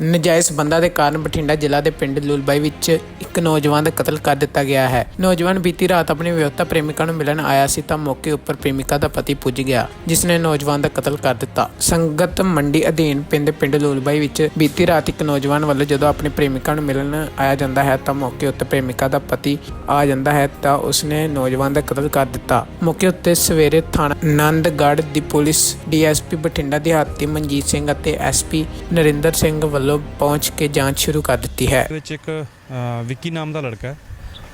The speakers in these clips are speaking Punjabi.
ਨਜਾਇਜ਼ ਬੰਦਾ ਦੇ ਕਾਰਨ ਬਠਿੰਡਾ ਜ਼ਿਲ੍ਹਾ ਦੇ ਪਿੰਡ ਲੂਲਬਾਈ ਵਿੱਚ ਇੱਕ ਨੌਜਵਾਨ ਦਾ ਕਤਲ ਕਰ ਦਿੱਤਾ ਗਿਆ ਹੈ। ਨੌਜਵਾਨ ਬੀਤੀ ਰਾਤ ਆਪਣੀ ਵਿਆਹੁਤਾ ਪ੍ਰੇਮਿਕਾ ਨੂੰ ਮਿਲਣ ਆਇਆ ਸੀ ਤਾਂ ਮੌਕੇ ਉੱਪਰ ਪ੍ਰੇਮਿਕਾ ਦਾ ਪਤੀ ਪੁੱਜ ਗਿਆ ਜਿਸ ਨੇ ਨੌਜਵਾਨ ਦਾ ਕਤਲ ਕਰ ਦਿੱਤਾ। ਸੰਗਤ ਮੰਡੀ ਅਧੀਨ ਪਿੰਡ ਪਿੰਡ ਲੂਲਬਾਈ ਵਿੱਚ ਬੀਤੀ ਰਾਤ ਇੱਕ ਨੌਜਵਾਨ ਵੱਲੋਂ ਜਦੋਂ ਆਪਣੀ ਪ੍ਰੇਮਿਕਾ ਨੂੰ ਮਿਲਣ ਆਇਆ ਜਾਂਦਾ ਹੈ ਤਾਂ ਮੌਕੇ ਉੱਤੇ ਪ੍ਰੇਮਿਕਾ ਦਾ ਪਤੀ ਆ ਜਾਂਦਾ ਹੈ ਤਾਂ ਉਸਨੇ ਨੌਜਵਾਨ ਦਾ ਕਤਲ ਕਰ ਦਿੱਤਾ। ਮੌਕੇ ਉੱਤੇ ਸਵੇਰੇ ਥਾਣਾ ਆਨੰਦਗੜ੍ਹ ਦੀ ਪੁਲਿਸ ਡੀਐਸਪੀ ਬਠਿੰਡਾ ਦਿਹਾਤੀ ਮਨਜੀਤ ਸਿੰਘ ਅਤੇ ਐਸਪੀ ਨਰਿੰਦਰ ਸਿੰਘ ਵੱਲੋਂ ਪਹੁੰਚ ਕੇ ਜਾਂਚ ਸ਼ੁਰੂ ਕਰ ਦਿੱਤੀ ਹੈ ਦੇ ਵਿੱਚ ਇੱਕ ਅ, ਵਿੱਕੀ ਨਾਮ ਦਾ ਲੜਕਾ ਹੈ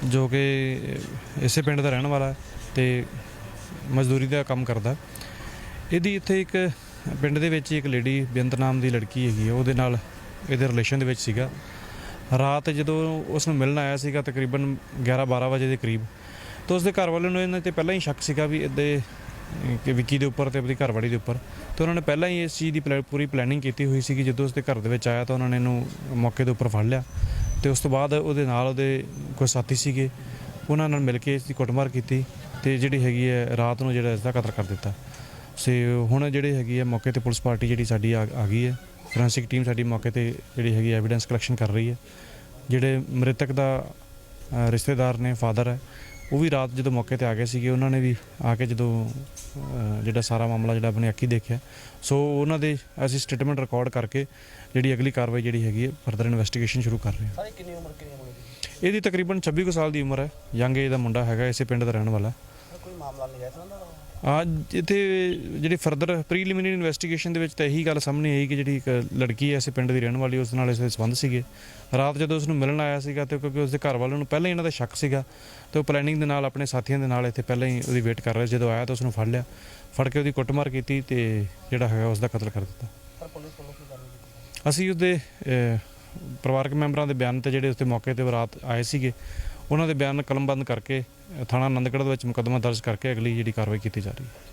ਜੋ ਕਿ ਇਸੇ ਪਿੰਡ ਦਾ ਰਹਿਣ ਵਾਲਾ ਹੈ ਤੇ ਮਜ਼ਦੂਰੀ ਦਾ ਕੰਮ ਕਰਦਾ ਹੈ। ਇਹਦੀ ਇੱਥੇ ਇੱਕ ਪਿੰਡ ਦੇ ਵਿੱਚ ਹੀ ਇੱਕ ਲੇਡੀ ਬੇਅੰਤ ਨਾਮ ਦੀ ਲੜਕੀ ਹੈਗੀ ਹੈ, ਉਹਦੇ ਨਾਲ ਇਹਦੇ ਰਿਲੇਸ਼ਨ ਦੇ ਵਿੱਚ ਸੀਗਾ ਰਾਤ ਜਦੋਂ ਉਸ ਨੂੰ ਮਿਲਣ ਆਇਆ ਸੀਗਾ ਤਕਰੀਬਨ 11 12 ਵਜੇ ਦੇ ਕਰੀਬ ਤਾਂ ਉਸਦੇ ਘਰ ਵਾਲੇ ਨੂੰ ਇਹਨਾਂ ਤੇ ਪਹਿਲਾਂ ਹੀ ਸ਼ੱਕ ਸੀਗਾ ਵੀ ਇਹਦੇ ਕਿ ਵਿੱਕੀ ਦੇ ਉੱਪਰ ਤੇ ਆਪਣੀ ਘਰਵਾਲੀ ਦੇ ਉੱਪਰ। ਤੇ ਉਹਨਾਂ ਨੇ ਪਹਿਲਾਂ ਹੀ ਇਸ ਚੀਜ਼ ਦੀ ਪਲੈ- ਪੂਰੀ ਪਲੈਨਿੰਗ ਕੀਤੀ ਹੋਈ ਸੀ ਕਿ ਜਦੋਂ ਉਸਦੇ ਘਰ ਦੇ ਵਿੱਚ ਆਇਆ ਤਾਂ ਉਹਨਾਂ ਨੇ ਇਹਨੂੰ ਮੌਕੇ ਦੇ ਉੱਪਰ ਫੜ ਲਿਆ। ਤੇ ਉਸ ਤੋਂ ਬਾਅਦ ਉਹਦੇ ਨਾਲ ਉਹਦੇ ਕੋਈ ਸਾਥੀ ਸੀਗੇ। ਉਹਨਾਂ ਨਾਲ ਮਿਲ ਕੇ ਇਸ ਦੀ ਕੁੱਟਮਾਰ ਕੀਤੀ ਤੇ ਜਿਹੜੀ ਹੈਗੀ ਹੈ ਰਾਤ ਨੂੰ ਜਿਹੜਾ ਇਸ ਦਾ ਕਤਲ ਕਰ ਦਿੱਤਾ। ਸੇ ਹੁਣ ਜਿਹੜੀ ਹੈਗੀ ਹੈ ਮੌਕੇ ਤੇ ਪੁਲਿਸ ਪਾਰਟੀ ਜਿਹੜੀ ਸਾਡੀ ਆ ਆ ਗਈ ਹੈ। ਫੋਰੈਂਸਿਕ ਟੀਮ ਸਾਡੀ ਮੌਕੇ ਤੇ ਜਿਹੜੀ ਹੈਗੀ ਐਵੀਡੈਂਸ ਕਲੈਕਸ਼ਨ ਕਰ ਰਹੀ ਹੈ। ਜਿਹੜੇ ਮ੍ਰਿਤਕ ਦਾ ਰਿਸ਼ਤੇਦਾਰ ਨੇ ਫਾਦਰ ਹੈ ਉਹ ਵੀ ਰਾਤ ਜਦੋਂ ਮੌਕੇ ਤੇ ਆ ਗਏ ਸੀਗੇ ਉਹਨਾਂ ਨੇ ਵੀ ਆ ਕੇ ਜਦੋਂ ਜਿਹੜਾ ਸਾਰਾ ਮਾਮਲਾ ਜਿਹੜਾ ਆਪਣੇ ਅੱਖੀ ਦੇਖਿਆ। ਸੋ ਉਹਨਾਂ ਦੇ ਅਸੀਂ ਸਟੇਟਮੈਂਟ ਰਿਕਾਰਡ ਕਰਕੇ ਜਿਹੜੀ ਅਗਲੀ ਕਾਰਵਾਈ ਜਿਹੜੀ ਹੈਗੀ ਹੈ ਫਰਦਰ ਇਨਵੈਸਟੀਗੇਸ਼ਨ ਸ਼ੁਰੂ ਕਰ ਰਹੇ ਹਾਂ। ਸਾਰੇ ਕਿੰਨੀ ਉਮਰ ਕਿੰਨੀ ਉਮਰ ਦੀ? ਇਹਦੀ ਤਕਰੀਬਨ 26 ਕੁ ਸਾਲ ਦੀ ਉਮਰ ਹੈ। ਯੰਗ ਏਜ ਦਾ ਮੁੰਡਾ ਹੈਗਾ ਇਸੇ ਪਿੰਡ ਦਾ ਰਹਿਣ ਵਾਲਾ ਕੋਈ ਮਾਮਲਾ ਨਹੀਂ ਹੈ ਆ ਇੱਥੇ ਜਿਹੜੀ ਫਰਦਰ ਪ੍ਰੀਲਿਮਿਨਰੀ ਇਨਵੈਸਟੀਗੇਸ਼ਨ ਦੇ ਵਿੱਚ ਤਾਂ ਇਹੀ ਗੱਲ ਸਾਹਮਣੇ ਆਈ ਕਿ ਜਿਹੜੀ ਇੱਕ ਲੜਕੀ ਹੈ ਇਸੇ ਪਿੰਡ ਦੀ ਰਹਿਣ ਵਾਲੀ ਉਸ ਨਾਲ ਇਸ ਦੇ ਸੰਬੰਧ ਸੀਗੇ। ਰਾਤ ਜਦੋਂ ਉਸ ਨੂੰ ਮਿਲਣ ਆਇਆ ਸੀਗਾ ਤੇ ਕਿਉਂਕਿ ਉਸਦੇ ਘਰ ਵਾਲਿਆਂ ਨੂੰ ਪਹਿਲਾਂ ਹੀ ਇਹਨਾਂ ਦਾ ਸ਼ੱਕ ਸੀਗਾ ਤੇ ਉਹ ਪਲੈਨਿੰਗ ਦੇ ਨਾਲ ਆਪਣੇ ਸਾਥੀਆਂ ਦੇ ਨਾਲ ਇੱਥੇ ਪਹਿਲਾਂ ਹੀ ਉਹਦੀ ਵੇਟ ਕਰ ਰਹੇ ਸੀ। ਜਦੋਂ ਆਇਆ ਤਾਂ ਉਸ ਨੂੰ ਫੜ ਲਿਆ ਫੜ ਕੇ ਉਹਦੀ ਕੁੱਟਮਾਰ ਕੀਤੀ ਤੇ ਜਿਹੜਾ ਹੈਗਾ ਉਸ ਦਾ ਕਤਲ ਕਰ ਦਿੱਤਾ। ਅਸੀਂ ਅਹ, ਪਰਿਵਾਰਕ ਮੈਂਬਰਾਂ ਦੇ ਬਿਆਨ ਤੇ ਜਿਹੜੇ ਉਸਤੇ ਮੌਕੇ ਤੇ ਰਾਤ ਆਏ ਸੀਗੇ ਉਹਨਾਂ ਦੇ ਬਿਆਨ ਕਲਮਬੰਦ ਕਰਕੇ ਥਾਣਾ ਆਨੰਦਗੜ੍ਹ ਦੇ ਵਿੱਚ ਮੁਕੱਦਮਾ ਦਰਜ ਕਰਕੇ ਅਗਲੀ ਜਿਹੜੀ ਕਾਰਵਾਈ ਕੀਤੀ ਜਾ ਰਹੀ ਹੈ।